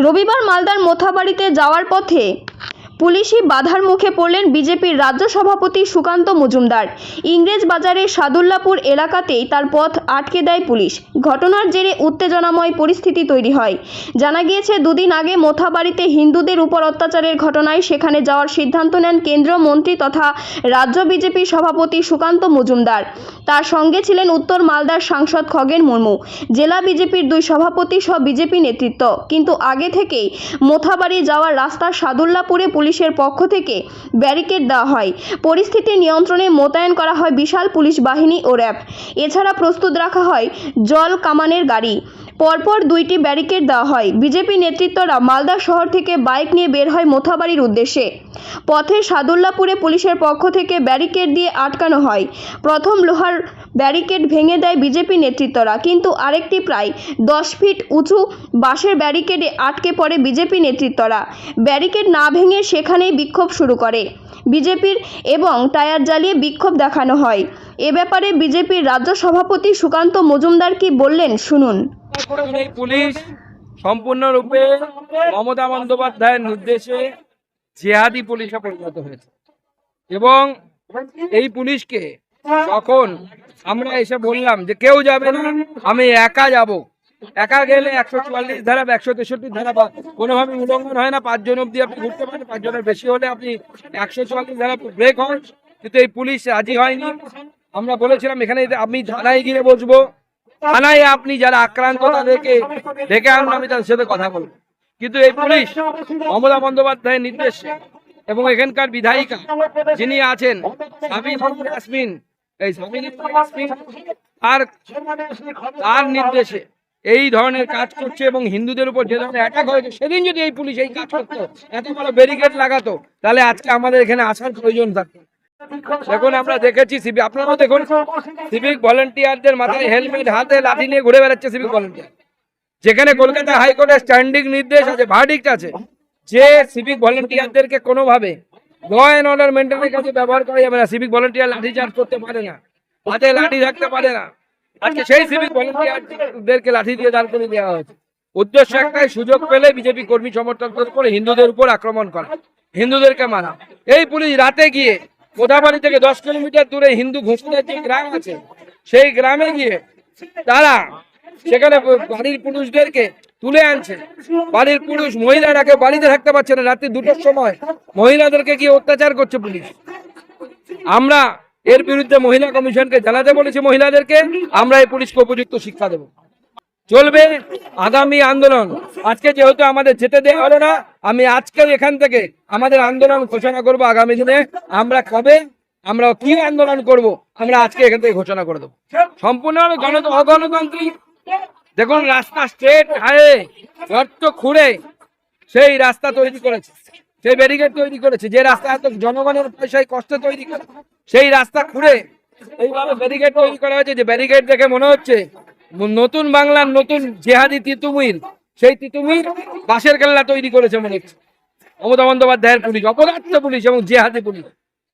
রবিবার মালদার মোথাবাড়িতে যাওয়ার পথে পুলিশি বাধার মুখে পড়লেন বিজেপির রাজ্য সভাপতি সুকান্ত মজুমদার। ইংরেজ বাজারের সাদুল্লাপুর এলাকাতেই তার পথ আটকে দেয় পুলিশ। ঘটনার জেরে উত্তেজনাময় পরিস্থিতি তৈরি হয়। জানা গিয়েছে, দুদিন আগে মোথাবাড়িতে হিন্দুদের উপর অত্যাচারের ঘটনায় সেখানে যাওয়ার সিদ্ধান্ত নেন কেন্দ্রীয় মন্ত্রী তথা রাজ্য বিজেপি সভাপতি সুকান্ত মজুমদার। তার সঙ্গে ছিলেন উত্তর মালদার সাংসদ খগেন মুর্মু। জেলা বিজেপির দুই সভাপতি সহ বিজেপি নেতৃত্ব। কিন্তু আগে থেকেই মোথাবাড়ি যাওয়ার রাস্তা সাদুল্লাপুরে পুলিশের পক্ষ থেকে ব্যারিকেড দেওয়া হয়। পরিস্থিতি নিয়ন্ত্রণে মোতায়েন করা হয় বিশাল পুলিশ বাহিনী ও র্যাব। এছাড়া প্রস্তুত রাখা হয় জল কামানের গাড়ি। পরপর দুইটি ব্যারিকেড দেওয়া হয়। বিজেপি নেতৃত্বরা মালদা শহর থেকে বাইক নিয়ে বের হয় মোথাবাড়ির উদ্দেশ্যে। পথে সাদুল্লাপুরে পুলিশের পক্ষ থেকে ব্যারিকেড দিয়ে আটকানো হয়। প্রথম লোহার ব্যারিকেড ভেঙে দেয় বিজেপি নেতৃত্বরা, কিন্তু আরেকটি প্রায় দশ ফিট উঁচু বাঁশের ব্যারিকেডে আটকে পড়ে বিজেপি নেতৃত্বরা। ব্যারিকেড না ভেঙে সেখানেই বিক্ষোভ শুরু করে। বিজেপির এবং টায়ার জ্বালিয়ে বিক্ষোভ দেখানো হয়। এ ব্যাপারে বিজেপির রাজ্য সভাপতি সুকান্ত মজুমদার কি বললেন, শুনুন। এই পুলিশ সম্পূর্ণরূপে মমতা বন্দ্যোপাধ্যায়ের নির্দেশে জেহাদি পুলিশে পরিণত হয়েছে। এবং এই পুলিশকে যখন আমরা এসে বললাম যে কেউ যাবে না আমি একা যাব। একা গেলে একশো চুয়াল্লিশ ধারা বা একশো তেষট্টি ধারা বা কোনোভাবে উল্লঙ্ঘন হয় না পাঁচজন অব্দি আপনি ঘুরতে পারেন পাঁচজনের বেশি হলে আপনি একশো চুয়াল্লিশ ধারা ব্রেক হন। কিন্তু এই পুলিশ রাজি হয়নি। আমরা বলেছিলাম এখানে আমি থানায় গিয়ে বসবো। থানায় আপনি যারা আক্রান্ত তাদেরকে ডেকে আনুন আমি তাদের সাথে কথা বলব। কিন্তু এই পুলিশ মমতা বন্দ্যোপাধ্যায়ের নির্দেশে এবং এখানকার বিধায়িকা যিনি আছেন ইয়াসমিন এই আর তার নির্দেশে এই ধরনের কাজ করছে এবং হিন্দুদের উপর যে ধরনের অ্যাটাক হয়েছে সেদিন যদি এই পুলিশ এই কাজ করতো এত বড় ব্যারিকেড লাগাতো তাহলে আজকে আমাদের এখানে আসার প্রয়োজন থাকতো। দেখুন আমরা দেখেছি সিবি আপনারাও দেখুন সিভিক ভলেন্টিয়ারদের মাথায় হেলমেট হাতে লাঠি নিয়ে ঘুরে বেড়াচ্ছে সিভিক ভলেন্টিয়ার। যেখানে কলকাতা হাইকোর্টের স্ট্যান্ডিং নির্দেশ আছে ভার্ডিক্ট আছে যে সিভিক ভলেন্টিয়ারদেরকে কোনোভাবে ল অ্যান্ড অর্ডার মেনটেনের কাছে ব্যবহার করা যাবে না। সিভিক ভলেন্টিয়ার লাঠি চার্জ করতে পারে না হাতে লাঠি থাকতে পারে না। আজকে সেই সিভিক ভলেন্টিয়ারদেরকে লাঠি দিয়ে দাঁড় করে দেওয়া হয়েছে। উদ্দেশ্য একটাই সুযোগ পেলে বিজেপি কর্মী সমর্থকদের উপর হিন্দুদের উপর আক্রমণ করা হিন্দুদেরকে মারা। এই পুলিশ রাতে গিয়ে কোদাবাড়ি থেকে দশ কিলোমিটার দূরে হিন্দু ঘোষণার যে গ্রাম আছে, সেই গ্রামে গিয়ে তারা সেখানে বাড়ির পুরুষদেরকে তুলে আনছে। বাড়ির পুরুষ মহিলারা মহিলারাকে বাড়িতে থাকতে পারছে না। রাত্রি দুটোর সময় মহিলাদেরকে গিয়ে অত্যাচার করছে পুলিশ। আমরা এর বিরুদ্ধে মহিলা কমিশনকে জানাতে বলেছি মহিলাদেরকে। আমরা এই পুলিশকে উপযুক্ত শিক্ষা দেব। চলবে আগামী আন্দোলন। আজকে যেহেতু আমাদের যেতে দেওয়া হলো না, আমি আজকে এখান থেকে আমাদের আন্দোলন ঘোষণা করব আগামী দিনে। আমরা কবে, আমরা কি আন্দোলন করব, আমরা আজকে এখান থেকে ঘোষণা করে দেবো। সম্পূর্ণভাবে গণ অগণতান্ত্রিক। দেখুন, রাস্তা স্ট্রেট হাইওয়ে গর্ত খুঁড়ে সেই রাস্তা তৈরি করেছে, সেই ব্যারিকেড তৈরি করেছে, যে রাস্তা এত জনগণের পয়সায় কষ্ট তৈরি করে, সেই রাস্তা খুঁড়ে এইভাবে ব্যারিকেড তৈরি করা হয়েছে, যে ব্যারিকেড দেখে মনে হচ্ছে নতুন বাংলার নতুন জেহাদি তিতুমির, সেই তিতুমির বাঁশের কেল্লা তৈরি করেছে মনে হচ্ছে। মমতা বন্দ্যোপাধ্যায়ের পুলিশ, অপদার্থ পুলিশ এবং জেহাদি পুলিশ।